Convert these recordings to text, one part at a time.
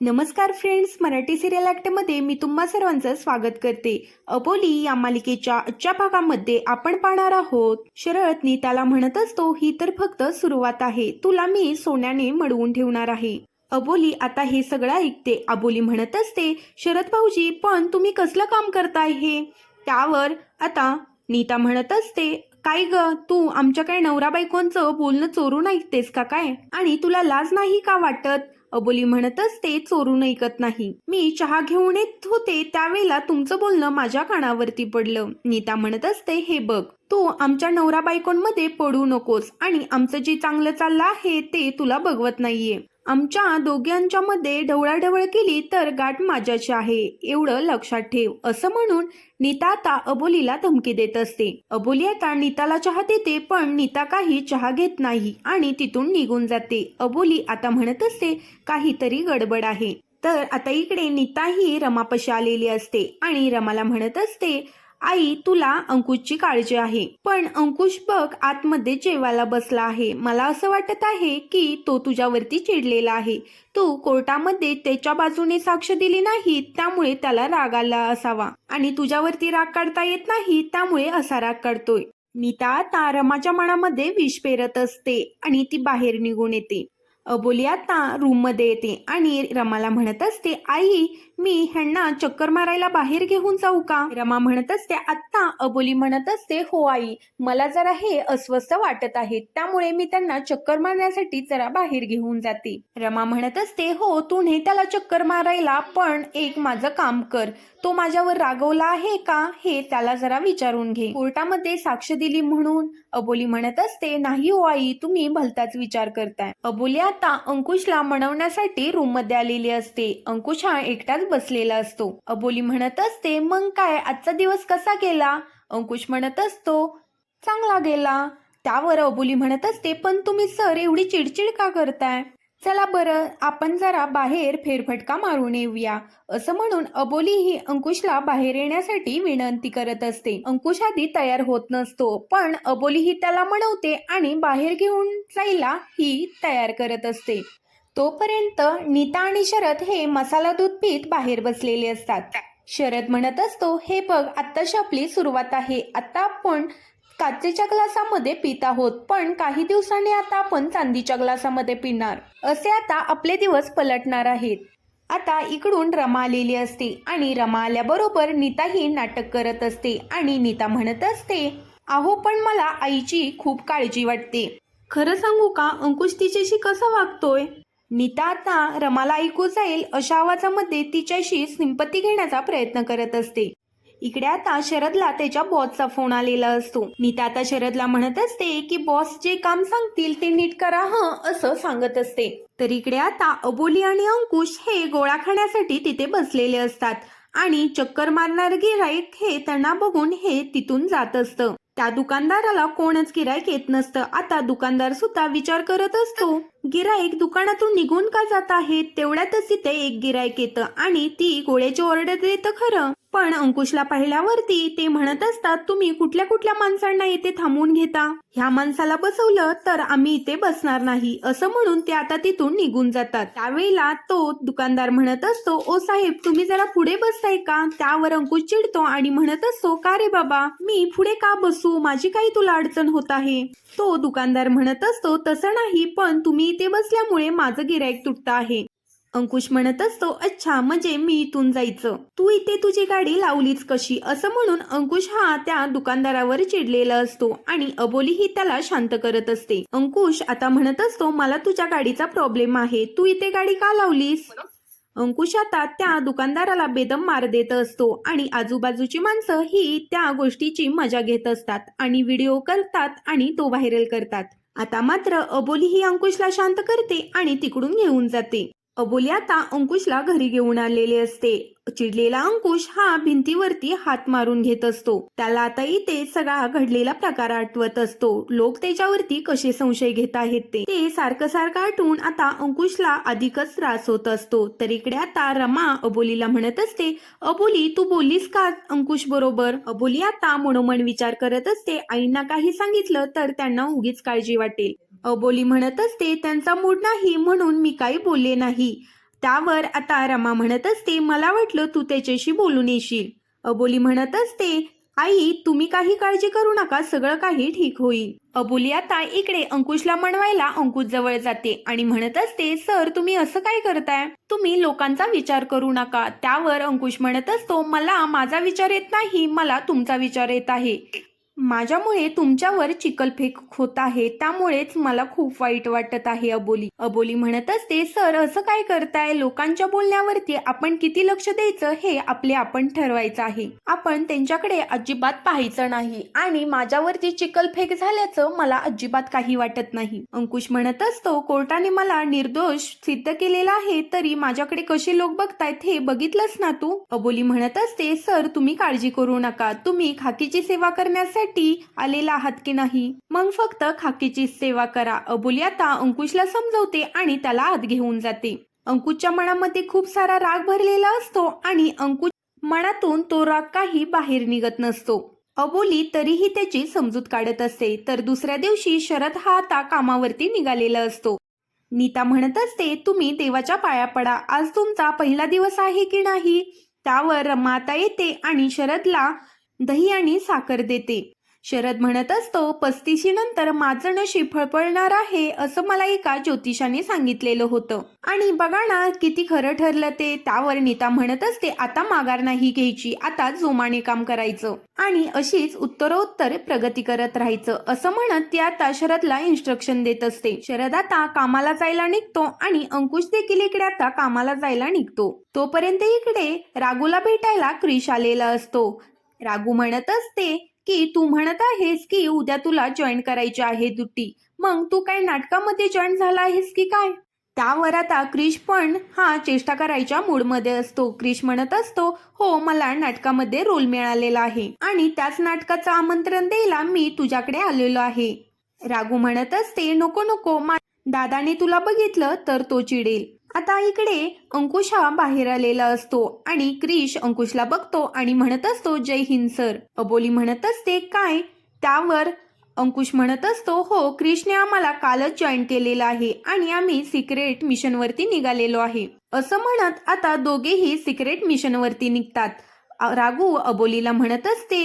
नमस्कार friends Marathi serial ॲक्टमध्ये मी तुम्हा सर्वांचं स्वागत करते. अबोली या मालिकेच्या आजच्या भागामध्ये आपण पाहणार आहोत. शरद नीताला म्हणत असतो ही तर फक्त सुरुवात आहे. तुला मी सोन्याने मडवून ठेवणार आहे. अबोली आता हे सगळं ऐकते. अबोली म्हणत असते शरद भाऊजी पण तुम्ही कसलं काम करताय हे? त्यावर आता नीता म्हणत असते काय ग तू आमच्या काय नवरा बायकोंचं बोलणं चोरून ऐकतेस का काय? आणि तुला लाज नाही का वाटत? अबोली म्हणत असते चोरून ऐकत नाही. मी चहा घेऊन येत होते त्यावेळेला तुमचं बोलणं माझ्या कानावरती पडलं. नीता म्हणत असते हे बघ तू आमच्या नवरा बायकोंमध्ये पडू नकोस आणि आमचं जे चांगलं चाललं आहे ते तुला बघवत नाहीये. आमच्या दोघांच्या मध्ये ढवळाढवळ केली तर गाठ माझ्याची आहे. एवढं लक्षात ठेव. असं म्हणून नीता आता अबोलीला धमकी देत असते. अबोली आता नीताला चहा देते पण नीता काही चहा घेत नाही आणि तिथून निघून जाते. अबोली आता म्हणत असते काहीतरी गडबड आहे. तर आता इकडे नीता ही आलेली असते आणि रमाला म्हणत असते आई तुला अंकुशची काळजी आहे. पण अंकुश बघ आतमध्ये जेवायला बसला आहे. मला असं वाटत आहे की तो तुझ्यावरती चिडलेला आहे. तू कोर्टामध्ये त्याच्या बाजूने साक्ष दिली नाही त्यामुळे त्याला राग आला असावा. आणि तुझ्यावरती राग काढता येत नाही त्यामुळे असा राग काढतोय. नीता आता रमाच्या मनामध्ये विष पेरत असते आणि ती बाहेर निघून येते. अबोली आता रूममध्ये येते. आणि रमाला म्हणत असते आई मी ह्यांना चक्कर मारायला बाहेर घेऊन जाऊ का? रमा म्हणत असते आत्ता अबोली म्हणत असते हो आई मला जरा हे अस्वस्थ वाटत आहे त्यामुळे मी त्यांना चक्कर मारण्यासाठी जरा बाहेर घेऊन जाते. रमा म्हणत असते हो तू ने त्याला चक्कर मारायला पण एक माझं काम कर तो माझ्यावर रागवला आहे का हे त्याला जरा विचारून घे. कोर्टामध्ये साक्ष दिली म्हणून अबोली म्हणत असते नाही हो आई तुम्ही भलताच विचार करताय. अबोली आता अंकुशला मनवण्यासाठी रूममध्ये आलेली असते. अंकुश हा एकटाच बसलेला असतो. अबोली म्हणत असते मग काय आजचा दिवस कसा गेला? अंकुश म्हणत असतो चांगला गेला. त्यावर अबोली म्हणत असते पण तुम्ही सर एवढी चिडचिड का करताय? चला बरं आपण जरा बाहेर फेरफटका मारून येऊया. असं म्हणून अबोली ही अंकुशला बाहेर येण्यासाठी विनंती करत असते. अंकुश आधी तयार होत नसतो पण अबोली ही त्याला म्हणवते आणि बाहेर घेऊन जायला ही तयार करत असते. तोपर्यंत नीता आणि शरद हे मसाला दूध पीत बाहेर बसलेले असतात. शरद म्हणत असतो हे बघ आत्ताशी आपली सुरुवात आहे. आता आपण काचेच्या ग्लासामध्ये पित आहोत पण काही दिवसांनी आता आपण चांदीच्या ग्लासामध्ये पिणार. असे आता आपले दिवस पलटणार आहेत. आता इकडून रमा आलेली असते आणि रमा आल्याबरोबर नीता ही नाटक करत असते आणि नीता म्हणत असते अहो पण मला आईची खूप काळजी वाटते. खरं सांगू का? अंकुश तिच्याशी कसं वागतोय? नीता आता रमाला ऐकू जाईल अशा आवाजामध्ये तिच्याशी सिंपती घेण्याचा प्रयत्न करत असते. इकडे आता शरदला त्याच्या बॉसचा फोन आलेला असतो. नीता आता शरदला म्हणत असते की बॉस जे काम सांगतील ते नीट करा हं असं सांगत असते. तर इकडे आता अबोली आणि अंकुश हे गोळा खाण्यासाठी तिथे बसलेले असतात. आणि चक्कर मारणार गिराईक हे त्यांना बघून हे तिथून जात असतं. त्या दुकानदाराला कोणच गिराईक येत नसतं. आता दुकानदार सुद्धा विचार करत असतो गिराईक दुकानातून निघून का जात आहे तेवढ्यातच तिथे एक गिराईक येतं आणि ती गोळ्याची ऑर्डर देतं खरं. पण अंकुशला पाहिल्यावरती ते म्हणत असतात तुम्ही कुठल्या कुठल्या माणसांना इथे थांबवून घेता? ह्या माणसाला बसवलं तर आम्ही इथे बसणार नाही. असं म्हणून ते आता तिथून निघून जातात. त्यावेळेला तो दुकानदार म्हणत असतो ओ साहेब तुम्ही जरा पुढे बसताय का? त्यावर अंकुश चिडतो आणि म्हणत असतो का रे बाबा मी पुढे का बसू? माझी काही तुला अडचण होत आहे. तो दुकानदार म्हणत असतो तसं नाही पण तुम्ही इथे बसल्यामुळे माझं गिराईक तुटतं आहे. अंकुश म्हणत असतो अच्छा म्हणजे मी इथून जायचं. तू इथे तुझी गाडी लावलीच कशी? असं म्हणून अंकुश हा त्या दुकानदारावर चिडलेला असतो आणि अबोली ही त्याला शांत करत असते. अंकुश आता म्हणत असतो मला तुझ्या गाडीचा प्रॉब्लेम आहे. तू इथे गाडी का लावलीस? अंकुश आता त्या दुकानदाराला बेदम मार देत असतो आणि आजूबाजूची माणसं ही त्या गोष्टीची मजा घेत असतात आणि व्हिडिओ करतात आणि तो व्हायरल करतात. आता मात्र अबोली ही अंकुशला शांत करते आणि तिकडून घेऊन जाते. अबोली आता अंकुशला घरी घेऊन आलेले असते. चिडलेला अंकुश हा भिंतीवरती हात मारून घेत असतो. त्याला आता इथे सगळा घडलेला प्रकार आठवत असतो. लोक त्याच्यावरती कसे संशय घेत आहेत ते. ते सारखं सारखं आठवून आता अंकुशला अधिकच त्रास होत असतो. तर इकडे आता रमा अबोलीला म्हणत असते अबोली तू बोललीस का अंकुश बरोबर? अबोली आता मनोमन विचार करत असते. आईंना काही सांगितलं तर त्यांना उगीच काळजी वाटेल. अबोली म्हणत असते त्यांचा मूड नाही म्हणून मी काही बोलले नाही. त्यावर आता रमा म्हणत असते मला वाटलं तू त्याच्याशी बोलून येशील. अबोली म्हणत असते आई तुम्ही काही काळजी करू नका सगळं काही ठीक होईल. अबोली आता इकडे अंकुशला म्हणवायला अंकुश जवळ जाते आणि म्हणत असते सर तुम्ही असं काय करताय? तुम्ही लोकांचा विचार करू नका. त्यावर अंकुश म्हणत असतो मला माझा विचार येत नाही मला तुमचा विचार येत आहे. माझ्यामुळे तुमच्यावर चिकलफेक होत आहे. त्यामुळेच मला खूप वाईट वाटत आहे अबोली. अबोली म्हणत असते सर असं काय करताय? लोकांच्या बोलण्यावरती आपण किती लक्ष द्यायचं? हे आपले आपण ठरवायचं आहे. आपण त्यांच्याकडे अजिबात पाहायचं नाही आणि माझ्यावरती चिकलफेक झाल्याचं मला अजिबात काही वाटत नाही. अंकुश म्हणत असतो कोर्टाने मला निर्दोष सिद्ध केलेला आहे तरी माझ्याकडे कसे लोक बघतायत हे बघितलंच ना तू? अबोली म्हणत असते सर तुम्ही काळजी करू नका. तुम्ही खाकीची सेवा करण्यासाठी आलेला आहात की नाही? मग फक्त खाकीची सेवा करा. अबोली आता अंकुशला समजवते आणि त्याला आत घेऊन जाते. अंकुशच्या मनामध्ये खूप सारा राग भरलेला असतो आणि अंकुश मनातून तो राग काही बाहेर निघत नसतो. अबोली तरीही त्याची समजूत काढत असते. तर दुसऱ्या दिवशी शरद हा आता कामावरती निघालेला असतो. नीता म्हणत असते तुम्ही देवाच्या पाया पडा. आज तुमचा पहिला दिवस आहे की नाही? त्यावर माता येते आणि शरदला दही आणि साखर देते. शरद म्हणत असतो पस्तीशी नंतर माझं नशीब फळफळणार आहे असं मला एका ज्योतिषाने सांगितलेलं होतं. आणि बघा ना किती खरं ठरलं ते. त्यावर नीता म्हणत असते आता माघार नाही घ्यायची आता जोमाने काम करायचं. आणि अशीच उत्तरोत्तर प्रगती करत राहायचं असं म्हणत ती आता शरदला इन्स्ट्रक्शन देत असते. शरद आता कामाला जायला निघतो आणि अंकुश देखील इकडे आता कामाला जायला निघतो. तोपर्यंत इकडे रागूला भेटायला क्रिश आलेला असतो. रागू म्हणत असते की तू म्हणत आहेस की उद्या तुला जॉईन करायची आहे दुट्टी. मग तू काय नाटकामध्ये जॉईन झाला आहेस की काय? त्यावर आता क्रिश पण हा चेष्टा करायच्या मूडमध्ये असतो. क्रिश म्हणत असतो हो मला नाटकामध्ये रोल मिळालेला आहे. आणि त्याच नाटकाचं आमंत्रण द्यायला मी तुझ्याकडे आलेलो आहे. राघू म्हणत असते नको नको दादाने तुला बघितलं तर तो चिडेल. आता इकडे अंकुश हा बाहेर आलेला असतो आणि क्रिश अंकुशला बघतो आणि म्हणत असतो जय हिंद सर. अबोली म्हणत असते काय? त्यावर अंकुश म्हणत असतो हो क्रिशने आम्हाला कालच जॉईन केलेलं आहे आणि आम्ही सिक्रेट मिशनवरती निघालेलो आहे. असं म्हणत आता दोघेही सिक्रेट मिशनवरती निघतात. राघू अबोलीला म्हणत असते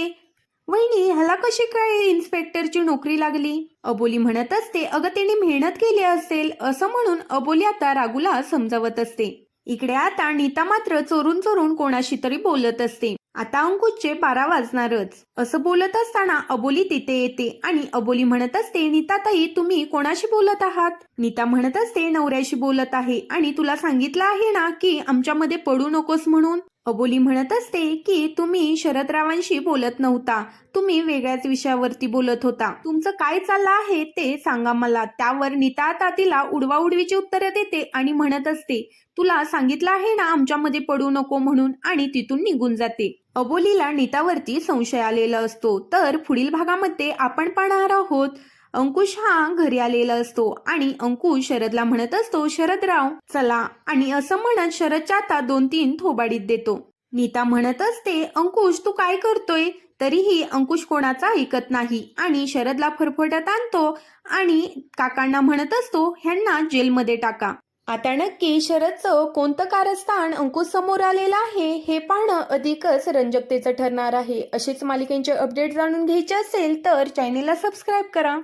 वहिनी ह्याला कशी काय इन्स्पेक्टरची नोकरी लागली? अबोली म्हणत असते अगं तिने मेहनत केली असेल. असं म्हणून अबोली आता रागूला समजावत असते. इकडे आता नीता मात्र चोरून चोरून कोणाशी तरी बोलत असते. आता अंकुशचे बारा वाजणारच. असं बोलत असताना अबोली तिथे येते आणि अबोली म्हणत असते नीताताई तुम्ही कोणाशी बोलत आहात? नीता म्हणत असते नवऱ्याशी बोलत आहे आणि तुला सांगितलं आहे ना की आमच्यामध्ये पडू नकोस म्हणून. अबोली म्हणत असते की तुम्ही शरदरावांशी बोलत नव्हता. तुम्ही वेगळ्याच विषयावरती बोलत होता. तुमचं काय चाललं आहे ते सांगा मला. त्यावर नीता आता तिला उडवाउडवीची उत्तरं देते आणि म्हणत असते तुला सांगितलं आहे ना आमच्यामध्ये पडू नको म्हणून आणि तिथून निघून जाते. अबोलीला नीतावरती संशय आलेला असतो. तर पुढील भागामध्ये आपण पाहणार आहोत. अंकुश हा घरी आलेला असतो आणि अंकुश शरदला म्हणत असतो शरदराव चला. आणि असं म्हणत शरदच्या आता दोन तीन थोबाडीत देतो. नीता म्हणत असते अंकुश तू काय करतोय? तरीही अंकुश कोणाचा ऐकत नाही आणि शरदला फरफटत आणतो आणि काकांना म्हणत असतो ह्यांना जेलमध्ये टाका. आता नक्की शरदचं कोणतं कारस्थान अंकुश समोर आलेलं आहे हे पाहणं अधिकच रंजकतेचं ठरणार आहे. अशीच मालिकेंचे अपडेट जाणून घ्यायचे असेल तर चॅनेलला सबस्क्राईब करा.